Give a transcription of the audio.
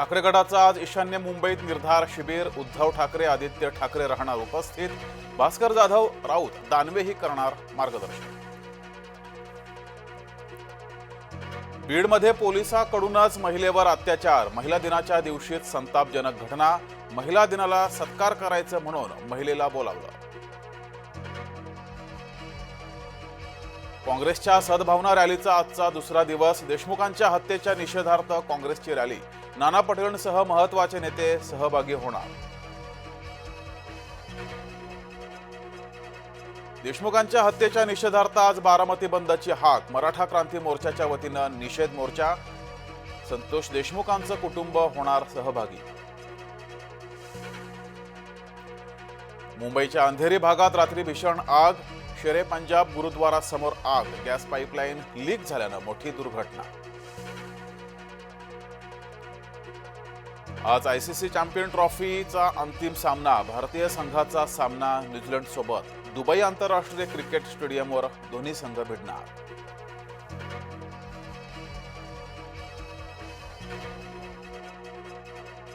ठाकरेगडाचा आज ईशान्य मुंबईत निर्धार शिबिर. उद्धव ठाकरे आदित्य ठाकरे राहणार उपस्थित. भास्कर जाधव राऊत दानवेही करणार मार्गदर्शन. बीडमध्ये पोलिसाकडूनच महिलेवर अत्याचार. महिला दिनाच्या दिवशीच संतापजनक घटना. महिला दिनाला सत्कार करायचं म्हणून महिलेला बोलावलं. काँग्रेसच्या सद्भावना रॅलीचा आजचा दुसरा दिवस. देशमुखांच्या हत्येच्या निषेधार्थ काँग्रेसची रॅली. नाना पटोलेंसह महत्त्वाचे नेते सहभागी होणार. देशमुखांच्या हत्येच्या निषेधार्थ आज बारामती बंदची हाक. मराठा क्रांती मोर्चाच्या वतीनं निषेध मोर्चा. संतोष देशमुखांचं कुटुंब होणार सहभागी. मुंबईच्या अंधेरी भागात रात्री भीषण आग. शेरे पंजाब गुरुद्वारा समोर आग. गॅस पाईपलाईन लीक झाल्यानं मोठी दुर्घटना. आज आय सी सी चॅम्पियन ट्रॉफीचा अंतिम सामना भारतीय संघाचा सामना न्यूझीलंडसोबत. दुबई आंतरराष्ट्रीय क्रिकेट स्टेडियमवर दोन्ही संघ भिडणार.